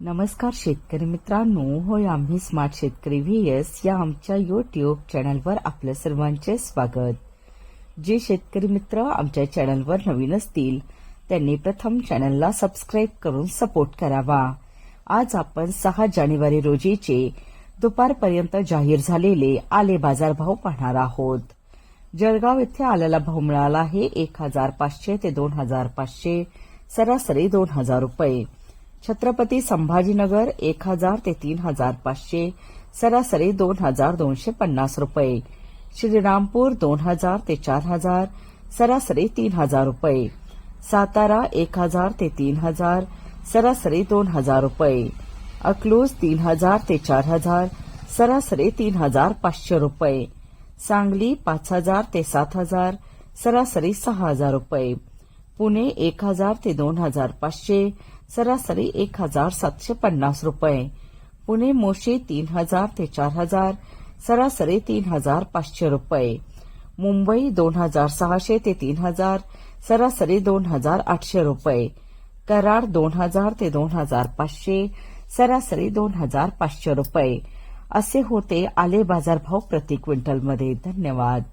नमस्कार शेतकरी मित्रांनो होय आम्ही स्मार्ट शेतकरी व्ही एस या आमच्या युट्यूब चॅनलवर आपलं सर्वांचे स्वागत. जे शेतकरी मित्र आमच्या चॅनलवर नवीन असतील त्यांनी प्रथम चॅनलला सबस्क्राईब करून सपोर्ट करावा. आज आपण सहा जानेवारी रोजीचे दुपारपर्यंत जाहीर झालेले आले बाजारभाव पाहणार आहोत. जळगाव येथे आल्याला भाव मिळाला आहे एक हजार पाचशे ते दोन हजार पाचशे सरासरी दोन हजार रुपये. छत्रपती संभाजीनगर एक हज़ार ते तीन हज़ार पाचशे, सरासरी दोन हज़ार दोनशे पन्नास रुपये. श्रीरामपूर दोन हज़ार ते चार हज़ार, सरासरी तीन हज़ार रुपये. सातारा एक हज़ार ते तीन हज़ार, सरासरी दोन हज़ार रुपये. अकलूज तीन हज़ार ते चार हज़ार, सरासरी तीन हज़ार पाचशे रुपये. सांगली पाच हज़ार ते सात हज़ार, सरासरी सहा हज़ार रुपये. पुणे एक हज़ार ते दोन हज़ार पाचशे सरासरी एक हजार सातशे पन्नास रुपये. पुणे मोशी तीन हजार ते चार हजार सरासरी तीन हजार पाचशे रुपये. मुंबई दोन हजार सहाशे ते तीन हजार सरासरी दोन हजार आठशे रुपये. कराड दोन हजार ते दोन हजार पाचशे सरासरी दोन हजार पाचशे रुपये. असे होते आले बाजारभाव प्रति क्विंटलमध्ये. धन्यवाद.